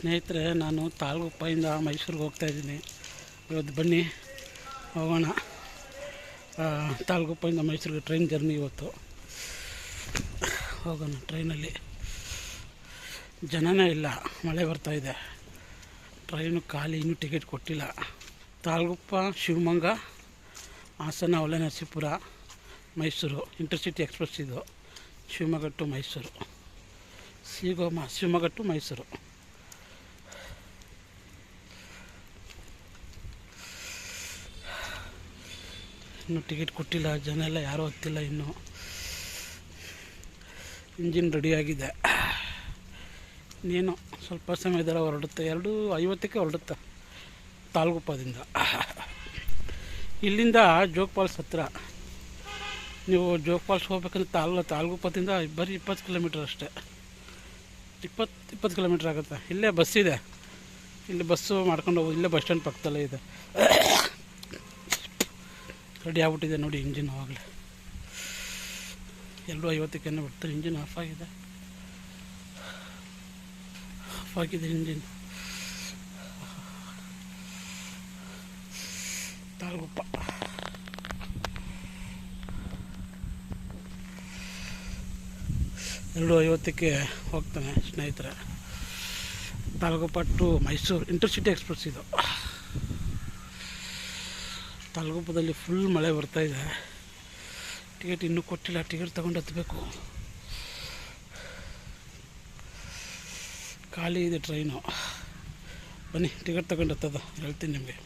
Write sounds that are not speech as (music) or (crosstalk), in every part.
ಸ್ನೇಹಿತರೆ, ನಾನು ತಾಳಗುಪ್ಪದಿಂದ ಮೈಸೂರಿಗೆ ಹೋಗ್ತಾ ಇದ್ದೀನಿ. ಇವತ್ತು ಬನ್ನಿ, ಹೋಗೋಣ. ತಾಳಗುಪ್ಪದಿಂದ ಮೈಸೂರಿಗೆ ಟ್ರೈನ್ ಜರ್ನಿ ಇವತ್ತು. ಹೋಗೋಣ ಟ್ರೈನಲ್ಲಿ ಜನನೇ ಇಲ್ಲ, ಮಳೆ ಬರ್ತಾಯಿದೆ ಟ್ರೈನು ಖಾಲಿ, ಇನ್ನೂ ಟಿಕೆಟ್ ಕೊಟ್ಟಿಲ್ಲ. ತಾಳಗುಪ್ಪ ಶಿವಮೊಗ್ಗ, ಹಾಸನ ಹೊಳೆನರಸೀಪುರ ಮೈಸೂರು. ಇಂಟರ್ಸಿಟಿ ಎಕ್ಸ್ಪ್ರೆಸ್ ಇದು, ಶಿವಮೊಗ್ಗ ಟು ಮೈಸೂರು. ಸಿಗೋಮ, ಶಿವಮೊಗ್ಗ ಟು ಮೈಸೂರು. ಇನ್ನೂ ಟಿಕೆಟ್ ಕೊಟ್ಟಿಲ್ಲ, ಜನ ಎಲ್ಲ ಯಾರೂ ಹತ್ತಿಲ್ಲ ಇನ್ನೂ. ಇಂಜಿನ್ ರೆಡಿಯಾಗಿದೆ ಇನ್ನೇನು, ಸ್ವಲ್ಪ ಸಮಯದಲ್ಲಿ ಹೊರಡುತ್ತೆ. ಎರಡು ಐವತ್ತಕ್ಕೆ ಹೊರಡುತ್ತೆ ತಾಲ್ಗುಪ್ಪದಿಂದ ಇಲ್ಲಿಂದ ಜೋಗ್ ಫಾಲ್ಸ್ ಹತ್ರ. ನೀವು ಜೋಗ್ ಫಾಲ್ಸ್ ಹೋಗ್ಬೇಕಂದ್ರೆ ತಾಲ್ ತಾಲ್ಗುಪ್ಪದಿಂದ ಬರೀ ಇಪ್ಪತ್ತು ಕಿಲೋಮೀಟ್ರ್ ಅಷ್ಟೇ. ಇಪ್ಪತ್ತು ಇಪ್ಪತ್ತು ಕಿಲೋಮೀಟ್ರ್ ಆಗುತ್ತೆ. ಇಲ್ಲೇ ಬಸ್ ಇದೆ. ಇಲ್ಲಿ ಬಸ್ಸು ಮಾಡ್ಕೊಂಡು ಹೋಗಿ, ಇಲ್ಲೇ ಬಸ್ ಸ್ಟ್ಯಾಂಡ್ ಪಕ್ಕದಲ್ಲೇ ಇದೆ. ರೆಡಿ ಆಗ್ಬಿಟ್ಟಿದೆ ನೋಡಿ ಇಂಜಿನ್ ಆವಾಗಲೇ ಎಲ್ಲರೂ ಐವತ್ತಕ್ಕೆ ಬಿಡ್ತಾರೆ ಇಂಜಿನ್ ಆಫ್ ಆಗಿದೆ. ಆಫ್ ಆಗಿದೆ ಇಂಜಿನ್. ತಾಳ್ಗುಪ್ಪ. ಎರಡು ಐವತ್ತಕ್ಕೆ ಹೋಗ್ತಾನೆ ಸ್ನೇಹಿತರೆ. Talguppa to Mysuru. Intercity express ಇದು. ತಾಳ್ಗುಪ್ಪದಲ್ಲಿ ಫುಲ್ ಮಳೆ ಬರ್ತಾ ಇದೆ. ಟಿಕೆಟ್ ಇನ್ನೂ ಕೊಟ್ಟಿಲ್ಲ ಟಿಕೆಟ್ ತಗೊಂಡು ಹತ್ತಬೇಕು ಖಾಲಿ ಇದೆ ಟ್ರೈನು ಬನ್ನಿ ಟಿಕೆಟ್ ತಗೊಂಡು ಹತ್ತದ ಹೇಳ್ತೀನಿ ನಿಮಗೆ.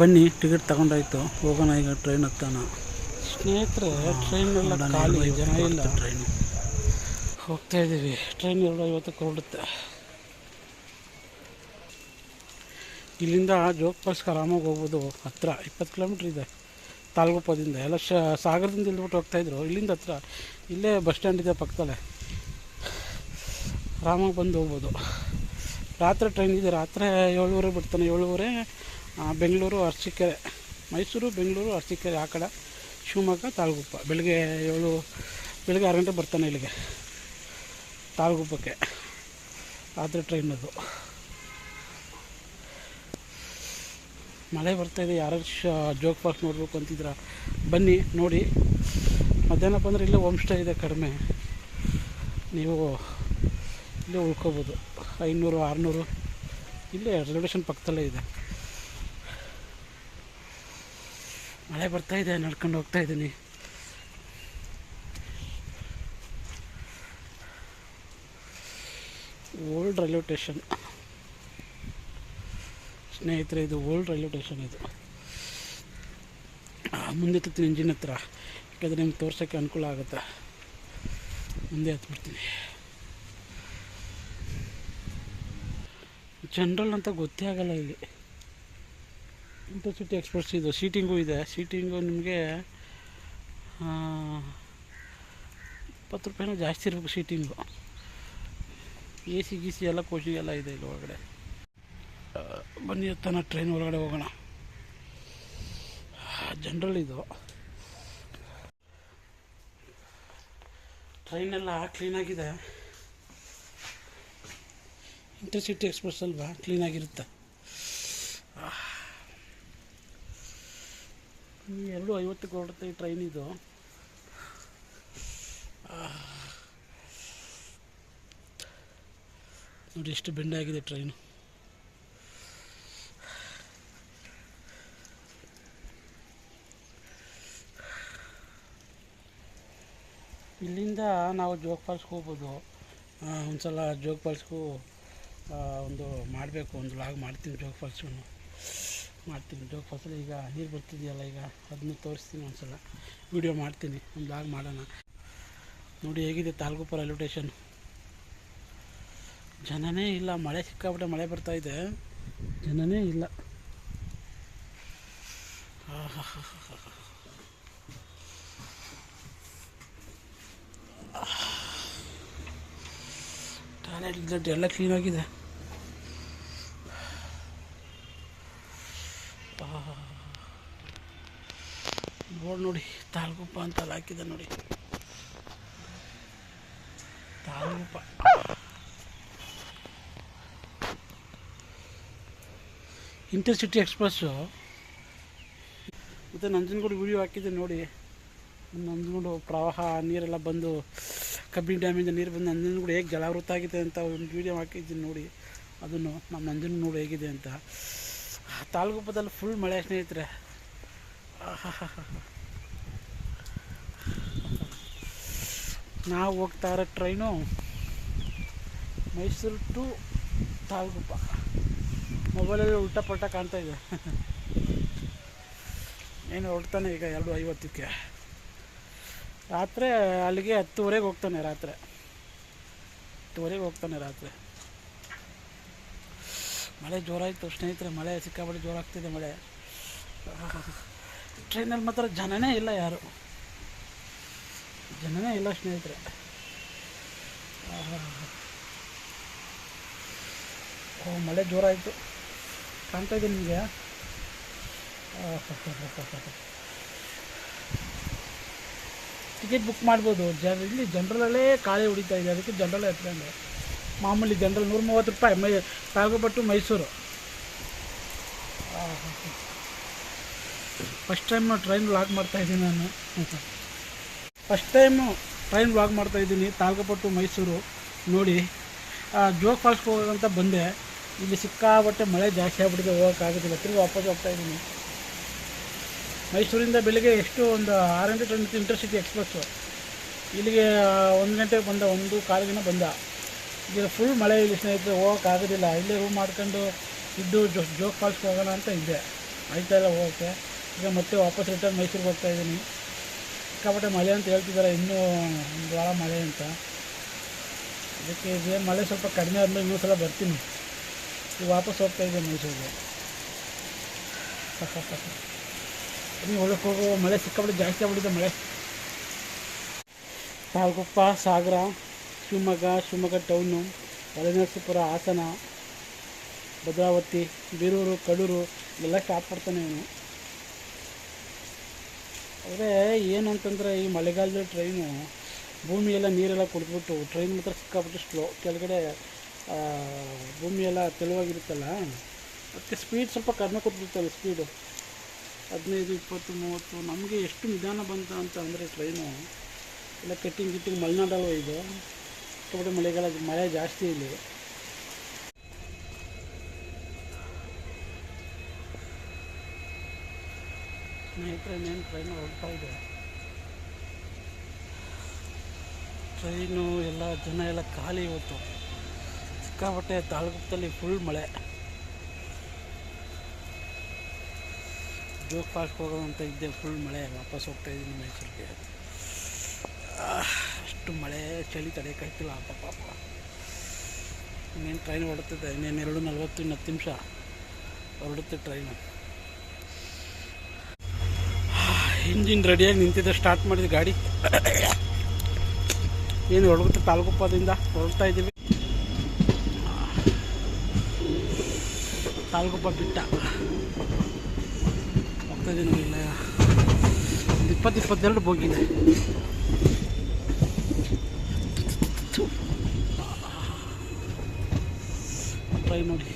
ಬನ್ನಿ ಟಿಕೆಟ್ ತಗೊಂಡಾಯ್ತು ಹೋಗೋಣ ಈಗ ಟ್ರೈನ್ ಹತ್ತಾನ ಸ್ನೇಹಿತರೆ ಟ್ರೈನೆಲ್ಲ ಖಾಲಿ ಜನ ಇಲ್ಲ. ಟ್ರೈನು ಹೋಗ್ತಾ ಇದ್ದೀವಿ ಟ್ರೈನ್ ಎರಡು ಐವತ್ತಕ್ಕೆ ಹೊರಡುತ್ತೆ. ಇಲ್ಲಿಂದ ಜೋಗ್ ಫಾಲ್ಸ್ಗೆ ಆರಾಮಾಗಿ ಹೋಗ್ಬೋದು. ಹತ್ರ ಇಪ್ಪತ್ತು ಕಿಲೋಮೀಟ್ರ್ ಇದೆ. ತಾಲ್ಗುಪ್ಪದಿಂದ ಎಲ್ಲ ಶ, ಸಾಗರದಿಂದ ಇಲ್ಬಿಟ್ಟು ಹೋಗ್ತಾಯಿದ್ರು ಇಲ್ಲಿಂದ ಹತ್ರ. ಇಲ್ಲೇ ಬಸ್ ಸ್ಟ್ಯಾಂಡ್ ಇದೆ ಪಕ್ಕದಲ್ಲೇ. ಆರಾಮಾಗಿ ಬಂದು ಹೋಗ್ಬೋದು. ರಾತ್ರಿ ಟ್ರೈನ್ ಇದೆ. ರಾತ್ರಿ ಏಳುವರೆ ಬಿಡ್ತಾನೆ. ಏಳುವರೆ ಬೆಂಗಳೂರು, ಅರಸೀಕೆರೆ. ಮೈಸೂರು, ಬೆಂಗಳೂರು, ಅರಸಿಕೆರೆ, ಆ ಕಡೆ ಶಿವಮೊಗ್ಗ ತಾಳ್ಗುಪ್ಪ ಬೆಳಗ್ಗೆ ಏಳು, ಬೆಳಗ್ಗೆ ಆರು ಗಂಟೆ ಬರ್ತಾನೆ ಇಲ್ಲಿಗೆ. ತಾಳ್ಗುಪ್ಪಕ್ಕೆ ರಾತ್ರಿ ಟ್ರೈನ್ ಅದು. ಮಳೆ ಬರ್ತಾಯಿದೆ ಯಾರು ಜೋಗ್ ಪಾರ್ಕ್ ನೋಡಬೇಕು ಅಂತಿದ್ರ ಬನ್ನಿ, ನೋಡಿ. ಮಧ್ಯಾಹ್ನ ಬಂದರೆ ಇಲ್ಲೇ ಹೋಮ್ ಸ್ಟೇ ಇದೆ ಕಡಿಮೆ. ನೀವು ಇಲ್ಲೇ ಉಳ್ಕೋಬೋದು. ಐನೂರು, ಆರುನೂರು. ಇಲ್ಲೇ ಸ್ಟೇಷನ್ ಪಕ್ಕದಲ್ಲೇ ಇದೆ. ಮಳೆ ಬರ್ತಾ ಇದೆ, ನಡ್ಕೊಂಡು ಹೋಗ್ತಾ ಇದ್ದೀನಿ. Old railway station. ಸ್ನೇಹಿತರೆ, ಇದು ಓಲ್ಡ್ ರೈಲ್ವೆ ಸ್ಟೇಷನ್ ಇದು. ಮುಂದೆ ಹತ್ತೀನಿ ಇಂಜಿನ್ ಹತ್ರ. ಯಾಕಂದರೆ ನಿಮ್ಗೆ ತೋರ್ಸೋಕ್ಕೆ ಅನುಕೂಲ ಆಗುತ್ತೆ. ಮುಂದೆ ಹತ್ಬಿಡ್ತೀನಿ. ಜನರಲ್ ಅಂತ ಗೊತ್ತೇ ಆಗಲ್ಲ ಇಲ್ಲಿ. ಇಂಟರ್ಸಿಟಿ ಎಕ್ಸ್ಪ್ರೆಸ್ ಇದು. ಸೀಟಿಂಗು ಇದೆ. ಸೀಟಿಂಗು ನಿಮಗೆ ಇಪ್ಪತ್ತು ರೂಪಾಯಿನೂ ಜಾಸ್ತಿ ಇರಬೇಕು ಸೀಟಿಂಗು ಎ ಸಿ ಗಿ ಸಿ ಎಲ್ಲ ಕೋಚಿಂಗ್ ಎಲ್ಲ ಇದೆ ಇಲ್ಲಿ ಒಳಗಡೆ. ಬನ್ನಿ ಹತ್ತನ ಟ್ರೈನ್ ಒಳಗಡೆ ಹೋಗೋಣ. ಜನರಲ್ ಇದು. ಟ್ರೈನೆಲ್ಲ ಕ್ಲೀನಾಗಿದೆ ಇಂಟರ್ಸಿಟಿ ಎಕ್ಸ್ಪ್ರೆಸ್ ಅಲ್ವಾ? ಕ್ಲೀನಾಗಿರುತ್ತೆ ಎರಡು ಐವತ್ತು ಹೊರಡುತ್ತೆ ಈ ಟ್ರೈನ್ ಇದು. ನೋಡಿ ಎಷ್ಟು ಬೆಂಡಾಗಿದೆ ಟ್ರೈನು ಇಲ್ಲಿಂದ ನಾವು ಜೋಗ ಫಾಲ್ಸ್ಗೆ ಹೋಗ್ಬೋದು ಒಂದು ಸಲ ಜೋಗ ಫಾಲ್ಸ್ಗೂ ಒಂದು ಮಾಡಬೇಕು, ಒಂದು ಲಾಗ್ ಮಾಡ್ತೀನಿ ಜೋಗ ಫಾಲ್ಸ್ಗೂ ಮಾಡ್ತೀನಿ, ಜೋಗ ಫಾಲ್ಸಲ್ಲಿ ಈಗ ನೀರು ಬರ್ತಿದೆಯಲ್ಲ ಈಗ ಅದನ್ನು ತೋರಿಸ್ತೀನಿ ಒಂದ್ಸಲ. ವಿಡಿಯೋ ಮಾಡ್ತೀನಿ, ಒಂದು ಲಾಗ್ ಮಾಡೋಣ. ನೋಡಿ ಹೇಗಿದೆ ತಾಲ್ಗುಪ್ಪ ರೈಲ್ವೆ ಸ್ಟೇಷನ್. ಜನನೇ ಇಲ್ಲ, ಮಳೆ ಸಿಕ್ಕಾಬಿಟ್ಟೆ ಮಳೆ ಬರ್ತಾ ಇದೆ. ಜನನೇ ಇಲ್ಲ. ಆಹಾಹಾಹಾ. ಟಾಯ್ಲೆಟ್ ಗಿಲೆಟ್ ಎಲ್ಲ ಕ್ಲೀನಾಗಿದೆ ಬೋರ್ಡ್ ನೋಡಿ ತಾಲ್ಗುಪ್ಪ ಅಂತ ಅಲ್ಲಿ ಹಾಕಿದೆ ನೋಡಿ. ತಾಲ್ಗುಪ್ಪ ಇಂಟರ್ಸಿಟಿ ಎಕ್ಸ್ಪ್ರೆಸ್ಸು ಮತ್ತು ನಂಜನಗೂಡು ವಿಡಿಯೋ ಹಾಕಿದ್ದೆ ನೋಡಿ. ನಂಜನಗೂಡು ಪ್ರವಾಹ, ನೀರೆಲ್ಲ ಬಂದು ಕಬ್ಬಿನ ಡ್ಯಾಮಿಂದ ನೀರು ಬಂದು ನಂಜನಗೂಡು ಹೇಗೆ ಜಲಾವೃತ ಆಗಿದೆ ಅಂತ ಒಂದು ವಿಡಿಯೋ ಹಾಕಿದ್ದೀನಿ ನೋಡಿ. ಅದನ್ನು ನಮ್ಮ ನಂಜನಗೂಡು ಹೇಗಿದೆ ಅಂತ. ತಾಲೂಕುಪದಲ್ಲಿ ಫುಲ್ ಮಳೆ ಸ್ನೇಹಿತರೆ. ನಾವು ಹೋಗ್ತಾ ಇರೋ ಟ್ರೈನು ಮೈಸೂರು ಟು ತಾಲೂಕುಪ್ಪ ಮೊಬೈಲಲ್ಲಿ ಉಲ್ಟಾ ಪಲ್ಟಾ ಕಾಣ್ತಾ ಇದೆ. (laughs) ಏನು ಹೊಡ್ತಾನೆ ಈಗ ಎರಡು ಐವತ್ತಕ್ಕೆ. ರಾತ್ರಿ ಅಲ್ಲಿಗೆ ಹತ್ತುವರೆಗೆ ಹೋಗ್ತಾನೆ, ರಾತ್ರಿ. ಹತ್ತುವರೆಗೆ ಹೋಗ್ತಾನೆ ರಾತ್ರಿ. ಮಳೆ ಜೋರಾಯಿತು, ಸ್ನೇಹಿತರೆ, ಮಳೆ ಸಿಕ್ಕಾಪಟ್ಟೆ ಜೋರಾಗ್ತಿದೆ ಮಳೆ. ಟ್ರೈನಲ್ಲಿ ಮಾತ್ರ ಜನನೇ ಇಲ್ಲ ಯಾರು. ಜನನೇ ಇಲ್ಲ ಸ್ನೇಹಿತರೆ. ಓ, ಮಳೆ ಜೋರಾಯಿತು. ಕಾಣ್ತಾ ಇದೆ ನಿಮಗೆ? ಟಿಕೆಟ್ ಬುಕ್ ಮಾಡ್ಬೋದು. ಜನ ಇಲ್ಲಿ ಜನರಲ್ಲೇ ಖಾಲಿ ಹೊಡಿತಾ ಇದೆ. ಅದಕ್ಕೆ ಜನರಲ್ಲೇ ಎತ್ಕೊಂಡು ಮಾಮೂಲಿ ಜನರಲ್ ನೂರ ಮೂವತ್ತು ರೂಪಾಯಿ. ಮೈ ತಾಗಪಟ್ಟು Mysuru. First time train vlog ಮಾಡ್ತಾಯಿದ್ದೀನಿ ನಾನು. ಫಸ್ಟ್ ಟೈಮು ಟ್ರೈನ್ ವ್ಲಾಗ್ ಮಾಡ್ತಾಯಿದ್ದೀನಿ ತಾಲ್ಕಪಟ್ಟು ಮೈಸೂರು. ನೋಡಿ. ಜೋಗ್ ಫಾಲ್ಸ್ಗೆ ಹೋಗೋದಂತ ಬಂದೆ. ಇಲ್ಲಿ ಸಿಕ್ಕಾಬಟ್ಟೆ ಮಳೆ ಜಾಸ್ತಿ ಆಗ್ಬಿಟ್ಟಿದೆ. ಹೋಗೋಕ್ಕಾಗೋದಿಲ್ಲ. ತಿರುಗಿ ವಾಪಸ್ ಹೋಗ್ತಾ ಇದ್ದೀನಿ. ಮೈಸೂರಿಂದ ಬೆಳಿಗ್ಗೆ ಎಷ್ಟು ಒಂದು ಆರು ಗಂಟೆ ಟ್ರೈನ್ ಇಂಟರ್ಸಿಟಿ ಎಕ್ಸ್ಪ್ರೆಸ್ಸು ಇಲ್ಲಿಗೆ ಒಂದು ಗಂಟೆಗೆ ಬಂದ ಒಂದು ಕಾಲಿಗಿನ ಬಂದ. ಈಗ ಫುಲ್ ಮಳೆ ಇಲ್ಲಿ ಸ್ನೇಹಿತರೆ ಹೋಗೋಕ್ಕಾಗೋದಿಲ್ಲ ಇಲ್ಲೇ ರೂಮ್ ಮಾಡ್ಕೊಂಡು ಇದ್ದು ಜೋ ಜೋಗ್ ಫಾಲ್ಸ್ಗೆ ಹೋಗೋಣ ಅಂತ ಇದ್ದೆ ಆಯ್ತಾ ಇಲ್ಲ ಹೋಗೋಕ್ಕೆ? ಈಗ ಮತ್ತೆ ವಾಪಸ್ ರಿಟರ್ನ್ ಮೈಸೂರಿಗೆ ಹೋಗ್ತಾ ಇದ್ದೀನಿ. ಸಿಕ್ಕಾಪಟ್ಟೆ ಮಳೆ ಅಂತ ಹೇಳ್ತಿದ್ದಾರೆ. ಇನ್ನೂ ಒಂದು ಮಳೆ ಅಂತ. ಅದಕ್ಕೆ ಇದೇ ಮಳೆ ಸ್ವಲ್ಪ ಕಡಿಮೆ ಆದಮೇಲೆ ಇನ್ನೂ ಸಲ ಬರ್ತೀನಿ. ಈಗ ವಾಪಸ್ ಹೋಗ್ತಾ ಇದ್ದೀನಿ ಮೈಸೂರಿಗೆ. (laughs) ನೀವು ಒಳಕ್ಕೆ ಹೋಗೋ ಮಳೆ ಸಿಕ್ಕಾಪಟ್ಟೆ ಜಾಸ್ತಿ ಆಗ್ಬಿಟ್ಟಿದೆ ಮಳೆ. ತಾಳಗುಪ್ಪ ಸಾಗರ, ಶಿವಮೊಗ್ಗ ಶಿವಮೊಗ್ಗ ಟೌನು ಹೊಳೆನರಸೀಪುರ, ಹಾಸನ, ಭದ್ರಾವತಿ, ಬೀರೂರು, ಕಡೂರು ಎಲ್ಲ ಸ್ಟಾಪ್ ಮಾಡ್ತಾನೆ ಇವನು. ಆದರೆ ಏನು ಅಂತಂದರೆ ಈ ಮಳೆಗಾಲದಲ್ಲಿ ಟ್ರೈನು ಭೂಮಿ ಎಲ್ಲ ನೀರೆಲ್ಲ ಕುಡಿದ್ಬಿಟ್ಟು ಟ್ರೈನ್ ಮಾತ್ರ ಸಿಕ್ಕಾಬಿಟ್ಟು ಸ್ಲೋ ಕೆಳಗಡೆ ಭೂಮಿ ಎಲ್ಲ ತೆಳುವಾಗಿರುತ್ತಲ್ಲ, ಮತ್ತು ಸ್ಪೀಡ್ ಸ್ವಲ್ಪ ಕಡಿಮೆ ಕೊಟ್ಬಿಡ್ತಾರೆ ಸ್ಪೀಡು ಹದಿನೈದು, ಇಪ್ಪತ್ತು, ಮೂವತ್ತು, ನಮಗೆ ಎಷ್ಟು ನಿಧಾನ ಬಂತ ಅಂತ ಅಂದರೆ ಟ್ರೈನು ಎಲ್ಲ ಕಟ್ಟಿಂಗ್, ಗಿಟ್ಟಿಂಗ್ ಮಲೆನಾಡಲ್ಲ ಇದು. ಕಬಡ್ಡಿ ಮಳೆಗಾಲ ಮಳೆ ಜಾಸ್ತಿ ಇಲ್ಲಿ. ಸ್ನೇಹಿತರೆ, ಇನ್ನೇನು ಟ್ರೈನ್ ಹೊರಡ್ತಾ ಇದೆ. ಟ್ರೈನು ಎಲ್ಲ ಜನ ಎಲ್ಲ ಖಾಲಿ ಇವತ್ತು. ಸಿಕ್ಕಾಪಟ್ಟೆ ತಾಲೂಕಲ್ಲಿ ಫುಲ್ ಮಳೆ. ಜೋಗ್ ಪಾರ್ಕ್ ಹೋಗೋದು ಇದ್ದೆ ಫುಲ್ ಮಳೆ, ವಾಪಸ್ ಹೋಗ್ತಾ ಇದ್ದೀನಿ ಮೈಸೂರಿಗೆ. ಅಷ್ಟು ಮಳೆ, ಚಳಿ ತಡೆಯೋಕ್ಕಾಯ್ತಿಲ್ಲ ಪಾಪ ಪಾಪ. ಇನ್ನೇನು ಟ್ರೈನ್ ಹೊರಡ್ತಿದೆ, ಇನ್ನೇನು ಎರಡು ನಲ್ವತ್ತು, ಇನ್ನತ್ತು ನಿಮಿಷ ಹೊರಡುತ್ತೆ ಟ್ರೈನು ಇಂಜಿನ್ ರೆಡಿಯಾಗಿ ನಿಂತಿದ್ದೆ ಸ್ಟಾರ್ಟ್ ಮಾಡಿದ ಗಾಡಿ. ಏನು ಹೊರಡುತ್ತೆ ತಾಲೂಕುಪ್ಪದಿಂದ? ಹೊರಡ್ತಾ ಇದ್ದೀವಿ. ತಾಲೂಕುಪ್ಪ ಬಿಟ್ಟ. ಇದ್ದೀನಿ ಇಲ್ಲ ಒಂದು ಇಪ್ಪತ್ತು ಇಪ್ಪತ್ತೆರಡು ಹೋಗಿದೆ ಟ್ರೈ ನೋಡಿ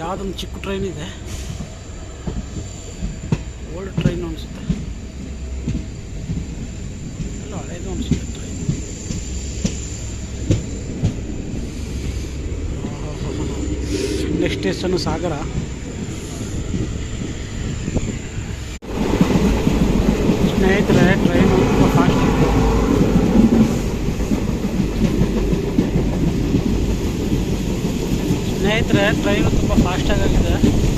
ಯಾವುದೊಂದು ಚಿಕ್ಕ ಟ್ರೈನ್ ಇದೆ. ಓಲ್ಡ್ ಟ್ರೈನ್ ಅನಿಸುತ್ತೆ. ಎಲ್ಲ ಹಳೇದು ಅನಿಸುತ್ತೆ ಟ್ರೈನ್ ನೆಕ್ಸ್ಟ್ ಸ್ಟೇಷನ್ ಸಾಗರ ಸ್ನೇಹಿತರೆ ಟ್ರೈನು ತುಂಬ ಫಾಸ್ಟ್ ಇದೆ ಸ್ನೇಹಿತರೆ ಟ್ರೈನು ತುಂಬ ಫಾಸ್ಟಾಗಿ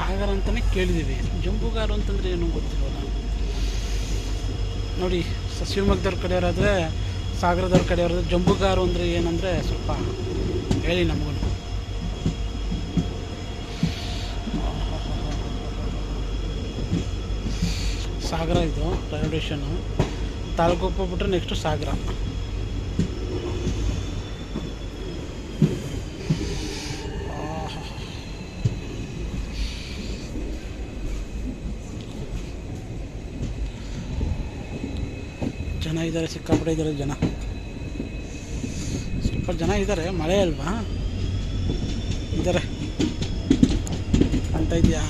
ಸಾಗರ ಅಂತಲೇ ಕೇಳಿದ್ದೀವಿ ಜಂಬೂಗಾರು ಅಂತಂದರೆ ಏನು ಗೊತ್ತಿರೋಲ್ಲ. ನೋಡಿ ಶಿವಮೊಗ್ಗದವ್ರ ಕಡೆಯವರಾದರೆ, ಸಾಗರದವ್ರ ಕಡೆಯವರಾದ್ರೆ ಜಂಬೂಗಾರು ಅಂದರೆ ಏನಂದರೆ ಸ್ವಲ್ಪ ಹೇಳಿ ನಮಗೂ ಸಾಗರ ಇದು ರೈಲ್ವೆ ಸ್ಟೇಷನು ತಾಲೂಕು ಹೋಗ್ಬಿಟ್ರೆ ನೆಕ್ಸ್ಟು ಸಾಗರ. ಇದ್ದಾರೆ ಸಿಕ್ಕಾಪಟ್ಟೆ ಇದ್ದಾರೆ ಜನ. ಸ್ವಲ್ಪ ಜನ ಇದ್ದಾರೆ ಮಳೆ ಅಲ್ವಾ? ಇದ್ದಾರೆ. ಅಂತ ಇದೆಯಾ?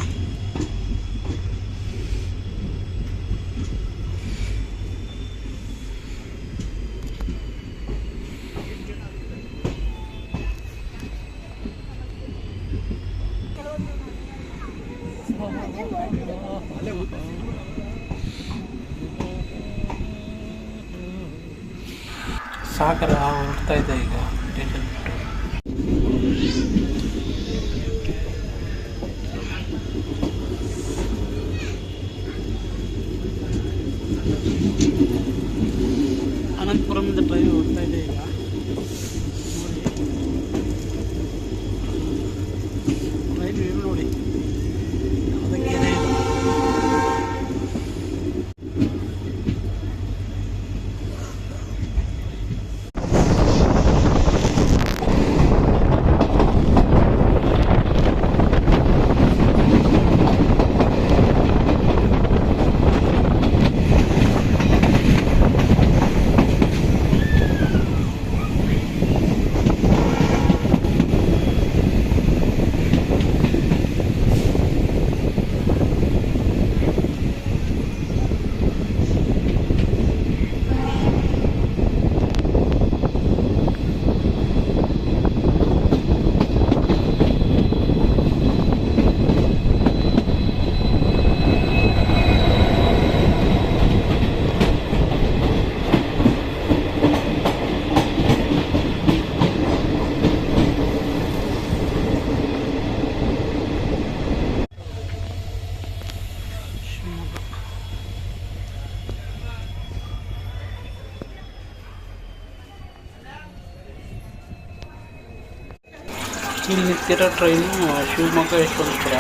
ನಿಂತಿರೋ ಟ್ರೈನು ಶಿವಮೊಗ್ಗ ಯಶವಂತಪುರ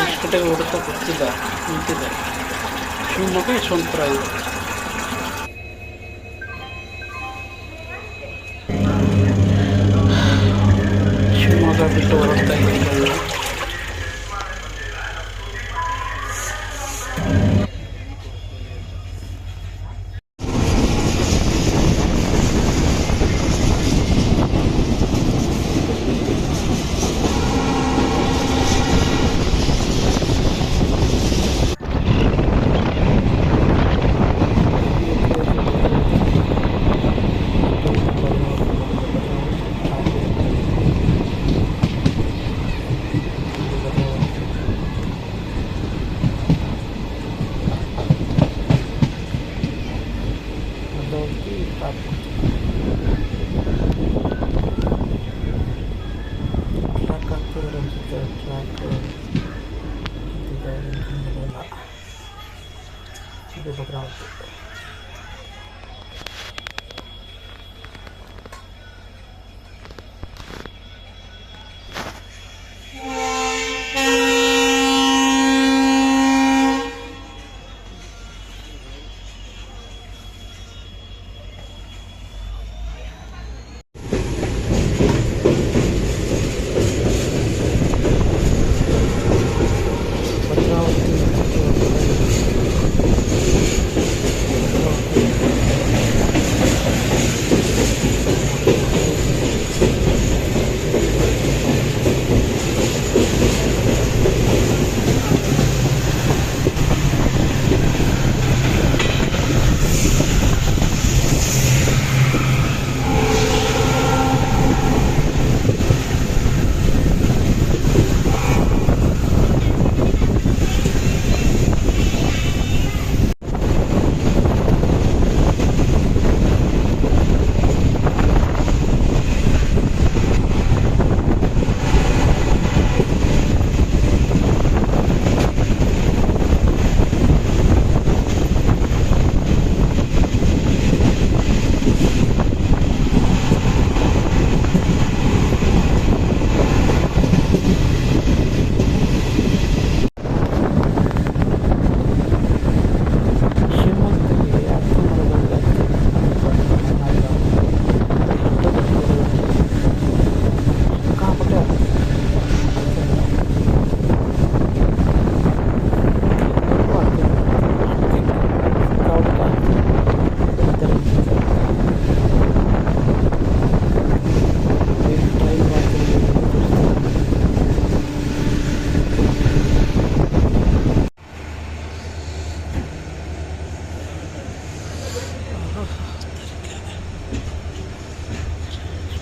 ಎಷ್ಟು ಗಂಟೆಗೆ ಓಡುತ್ತಾ ಗೊತ್ತಿಲ್ಲ ನಿಂತಿದೆ ಶಿವಮೊಗ್ಗ ಯಶವಂತಪುರ ಇದು ಶಿವಮೊಗ್ಗ ಬಿಟ್ಟು ಹೊರಡ್ತಾ ಇದೆ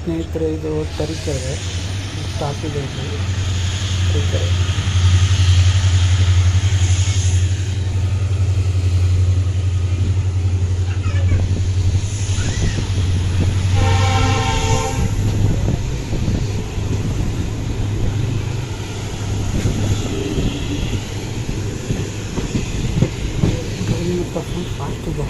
ಸ್ನೇಹಿತರೆ ಇದು ತರೀಕೆರೆ ಸ್ಟಾಪ್ ಇದೆ ತರೀಕೆರೆ ಫುಲ್ ಫಾಸ್ಟ್ ಇದೆ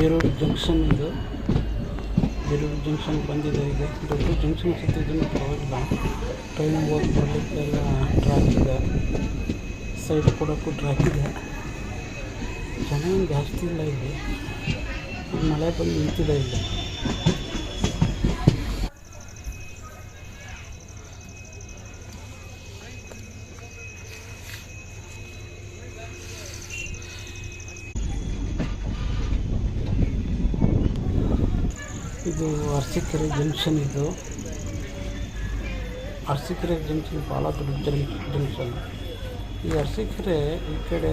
ಬೀರೂರು ಜಂಕ್ಷನ್ ಇದು. ಬೀರೂರು ಜಂಕ್ಷನ್ ಬಂದಿದೆ ಈಗ. ದೊಡ್ಡ ಜಂಕ್ಷನ್ ಸುತ್ತಿದ್ದನ್ನು ಪರವಾಗಿಲ್ಲ ಟ್ರೈನ್ ಹೋಗಿ ಬರಲಿಕ್ಕೆಲ್ಲ ಟ್ರ್ಯಾಕ್ ಇದೆ. ಸೈಡ್ ಕೊಡೋಕ್ಕೂ ಟ್ರ್ಯಾಕ್ ಇದೆ. ಜನ ಜಾಸ್ತಿ ಇಲ್ಲ ಇಲ್ಲಿ. ಮಳೆ ಬಂದು ನಿಂತಿದೆ ಇಲ್ಲಿ. ಅರಸೀಕೆರೆ ಜಂಕ್ಷನ್ ಇದು. ಅರಸೀಕೆರೆ ಜಂಕ್ಷನ್ ಭಾಳ ದೊಡ್ಡ ಜನ್ ಜಂಕ್ಷನ್. ಈ ಅರಸೀಕೆರೆ ಈ ಕಡೆ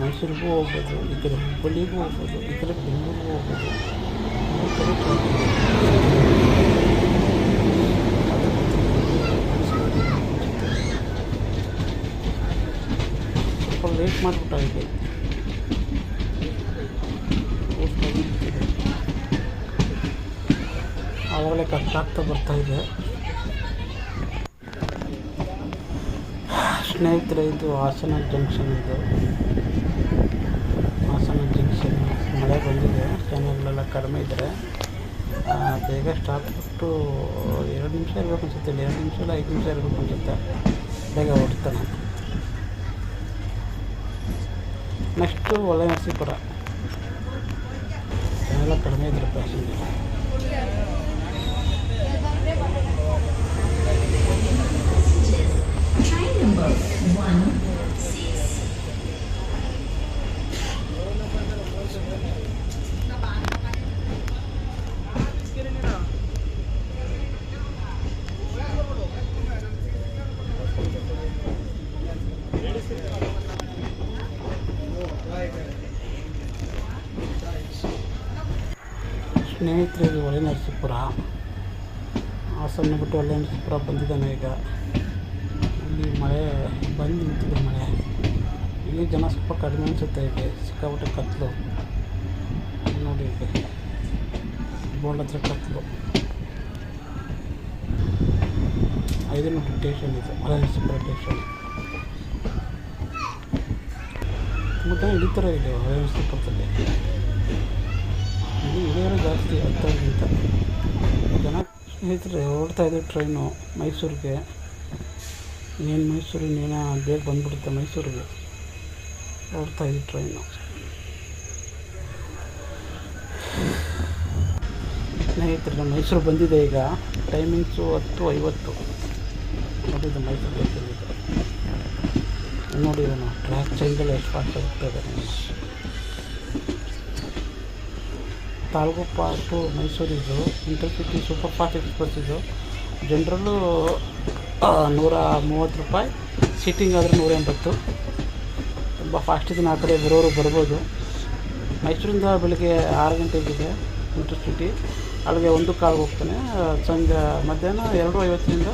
ಮೈಸೂರಿಗೂ ಹೋಗ್ಬೋದು, ಈ ಕಡೆ ಹುಬ್ಬಳ್ಳಿಗೂ ಹೋಗ್ಬೋದು, ಈ ಕಡೆ ಬೆಂಗಳೂರಿಗೂ ಹೋಗ್ಬೋದು. ಈ ಕಡೆ ಸ್ವಲ್ಪ ಲೇಟ್ ಮಾಡಿಬಿಟ್ಟಾಗಿದೆ. ಆಗ್ತಾ ಬರ್ತಾ ಇದೆ. ಸ್ನೇಹಿತರೆ ಇದು ಹಾಸನ ಜಂಕ್ಷನ್ ಇದು. ಹಾಸನ ಜಂಕ್ಷನ್ ಮಳೆ ಬಂದಿದೆ. ಜನಗಳೆಲ್ಲ ಕಡಿಮೆ ಇದ್ದರೆ. ಬೇಗ ಸ್ಟಾಪ್ ಕೊಟ್ಟು ಎರಡು ನಿಮಿಷ ಇರಬೇಕು ಅನ್ಸುತ್ತೆ. ಎರಡು ನಿಮಿಷ ಇಲ್ಲ, ಐದು ನಿಮಿಷ ಇರಬೇಕು ಅನ್ಸುತ್ತೆ. ಬೇಗ ಓಡಿಸ್ತಾನೆ ನೆಕ್ಸ್ಟು ಒಳ್ಳೆ ನರಸೀಪುರ ಜನ ಕಡಿಮೆ ಇದ್ದಾರೆ ಪ್ಯಾಸೆಂಜರ್ number one six. ಸ್ನೇಹಿತರೆ ಇದು ಒಳ್ಳೆ ನರಸೀಪುರ ಹಾಸನ ಬಿಟ್ಟು ಒಳ್ಳೆ ನರಸೀಪುರ ಬಂದಿದ್ದಾನೆ ಈಗ ಮಳೆ ಬಂದು ನಿಂತಿದೆ ಮಳೆ. ಇಲ್ಲಿ ಜನ ಸ್ವಲ್ಪ ಕಡಿಮೆ ಅನಿಸುತ್ತೆ ಇಲ್ಲಿ. ಸಿಕ್ಕಾಬಿಟ್ಟೆ ಕತ್ತಲು ನೋಡಿ ಈಗ ಬೋರ್ಡ್ ಹತ್ರ ಕತ್ತಲು ಐದು ನೋಡಿ ಟೇಷನ್ ಇದು. ಒಳ್ಳೆ ಟೇಷನ್ ತುಂಬ ಜನ ಇಳಿತಾರೆ ಇಲ್ಲಿ ಒಳ್ಳೆ ನರಸೀಪುರದಲ್ಲಿ ಇಲ್ಲಿ ಇಳಿಯೋರು ಜಾಸ್ತಿ ಹತ್ತೋದ್ಕಿಂತ ಜನ ಸ್ನೇಹಿತರೆ ಓಡ್ತಾ ಇದೆ ಟ್ರೈನು ಮೈಸೂರಿಗೆ. ಇನ್ನೇನು ಮೈಸೂರು ಇನ್ನೇನೋ ಬೇಗ ಬಂದ್ಬಿಡುತ್ತೆ ಮೈಸೂರಿಗೆ. ಇದೆ ಟ್ರೈನು ಸ್ನೇಹಿತರೆ, ಮೈಸೂರು ಬಂದಿದೆ ಈಗ. ಟೈಮಿಂಗ್ಸು ಹತ್ತು ಐವತ್ತು. ನೋಡಿದ್ದು ಮೈಸೂರು ಬಂದಿದೆ ನೋಡಿ ನಾನು ಟ್ರ್ಯಾಕ್ ಚೇಂಜಲ್ಲಿ ಎಷ್ಟು ಫಾಸ್ಟ್ ಹೋಗ್ತಾ ತಾಲೂಕು ತಾಳ್ಗುಪ್ಪ ಟು ಮೈಸೂರಿದು ಇಂಟರ್ಸಿಟಿ ಸೂಪರ್ ಫಾಸ್ಟ್ ಎಕ್ಸ್ಪ್ರೆಸ್ ಇದು. ಜನರಲ್ಲು ನೂರ ಮೂವತ್ತು ರೂಪಾಯಿ. ಸೀಟಿಂಗ್ ಆದರೆ ನೂರ ಎಂಬತ್ತು. ತುಂಬ ಫಾಸ್ಟ್ ಇದನ್ನು ಆ ಕಡೆ ಬರೋರು ಬರ್ಬೋದು. ಮೈಸೂರಿಂದ ಬೆಳಿಗ್ಗೆ ಆರು ಗಂಟೆಗಿದೆ ಇಂಟರ್ಸಿಟಿ ಅಲ್ಲಿಗೆ ಒಂದು ಕಾಲ್ಗೆ ಹೋಗ್ತಾನೆ. ಸಂಜೆ ಮಧ್ಯಾಹ್ನ ಎರಡು ಐವತ್ತರಿಂದ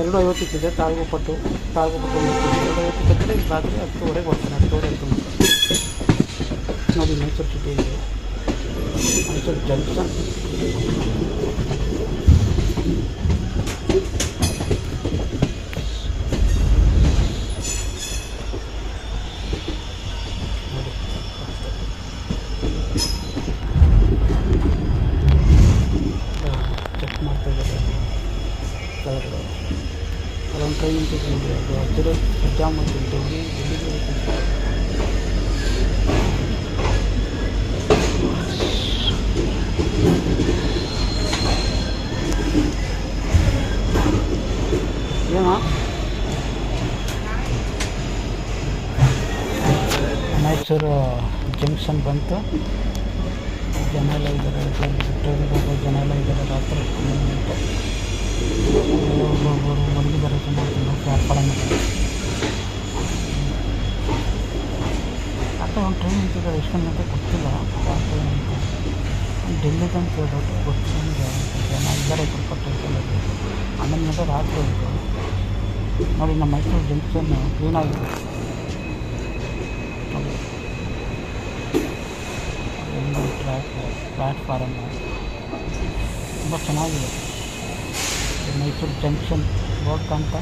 ಎರಡು ಐವತ್ತಿಕ್ಕಿದೆ. ತಾಳ್ಗುಪ್ಪ ಪಟ್ಟು ತಾಳ್ಗುಪ್ಪ ಪಟ್ಟು ಎರಡು ಐವತ್ತಕ್ಕೆ ರಾತ್ರಿ ಹತ್ತುವರೆಗೆ ಹೋಗ್ತಾನೆ. ಹತ್ತುವರೆ ತುಂಬ ನೋಡಿ ಮೈಸೂರು ಸಿಟಿ ಇದೆ ಮೈಸೂರು ಜಂಕ್ಷನ್ ನೋಡಿ ಚೆಕ್ ಮಾಡ್ತಾ ಇದ್ದಾರೆ ಕೆಳಗಡೆ ಅಲ್ಲೊಂದು ಟ್ರೈನ್ ನಿಂತಿದೆ ಅದು ಹತ್ತಿರ ಜಾಮ್ ಆಗ್ತಿತ್ತು ಎಲ್ಲಿಗೆ ಏನೋ ಮೈಸೂರು ಜಂಕ್ಷನ್ ಬಂತು. ಜನ ಎಲ್ಲ ಇದ್ದಾರೆ ಹೋಗೋ ಜನ ಎಲ್ಲ ಇದ್ದಾರೆ, ರಾತ್ರಿ ಒಬ್ಬೊಬ್ಬರು ಮಲಗಿದ್ದಾರೆ ತುಂಬ ಪ್ಲಾಟ್ಫಾರ್ಮ್ ಯಾಕೆ ಒಂದು ಟ್ರೈನ್ ನಿಂತಿದ್ದಾರೆ ಎಷ್ಟು ಗಂಟೆ ಗೊತ್ತಿಲ್ಲ. ಟ್ರೈನ್ ಅಂತ ಡೆಲ್ಲಿಗೆ ಅಂತ ಹೇಳೋದು ಗೊತ್ತಿಲ್ಲ ಜನ ಇದ್ದಾರೆ ಸ್ವಲ್ಪ ಟ್ರೈನಲ್ಲಿ ಹನ್ನೊಂದು ಗಂಟೆ ರಾತ್ರಿ ಆಯಿತು. ನೋಡಿ, ನಮ್ಮ ಮೈಸೂರು ಜಂಕ್ಷನ್ ಕ್ಲೀನಾಗಿದೆ ನೋಡಿ ಒಂದು ಟ್ರ್ಯಾಕ್ ಪ್ಲ್ಯಾಟ್ಫಾರಮ್ಮು ತುಂಬ ಚೆನ್ನಾಗಿದೆ. ಮೈಸೂರು ಜಂಕ್ಷನ್ ಬೋರ್ಡ್ ಕಾಣ್ತ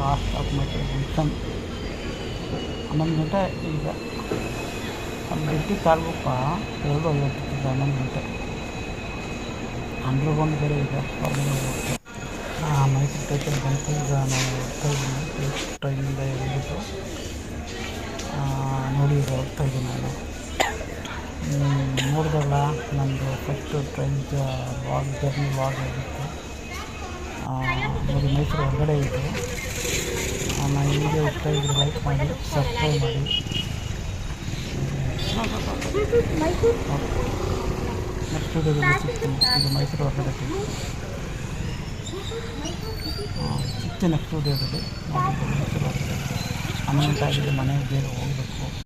ಲಾಸ್ಟ್ ಆಫ್ ಮೈಸೂರು ಜಂಕ್ಷನ್. ಹನ್ನೊಂದು ಗಂಟೆ ಈಗ. ಅಲ್ಲಿ ಬಿಟ್ಟು ತಾಲೂಕ ಎರಡು ಐವತ್ತಿದೆ ಹನ್ನೊಂದು ಗಂಟೆ. ಅಂಡರ್ಗ್ರೌಂಡ್ ಬೇರೆ ಇದೆ. ಮೈಸೂರು ಸ್ಟೇಷನ್ ಬಂತು. ಈಗ ನಾವು ಹೋಗ್ತಾ ಇದ್ದೀನಿ ಟ್ರೈನಿಂದ ಇಳಿಬಿಟ್ಟು ನೋಡಿ ಈಗ ಹೋಗ್ತಾ ಇದ್ದೀನಿ ನಾನು. ಹ್ಮ್, ನೋಡಿದ್ರಲ್ಲ ನಮ್ಮದು first train vlog journey vlog ಆಗಿತ್ತು. ನೋಡಿ ಮೈಸೂರು ಹೊರಗಡೆ ಆ, ನಾನು ಹೀಗೆ ಇಷ್ಟ ಇದ್ರೆ ಲೈಕ್ ಮಾಡಿ ಸಬ್ಸ್ಕ್ರೈಬ್ ಮಾಡಿ. ನೆಕ್ಸ್ಟ್ ವೀಡಿಯೋದಲ್ಲಿ ಸಿಗ್ತೀನಿ. ಇದು ಮೈಸೂರು ಹೊರಗಡೆ ಸಿಗ್ತೀನಿ. ನೆಕ್ಸ್ಟ್ ವೀಡಿಯೋದಲ್ಲಿ ಮೈಸೂರು ಹೊರಗಡೆ ಅಮೌಂಟ್ ಆಗಿದೆ ಮನೆಗೆ ಬೇರೆ ಹೋಗಬೇಕು.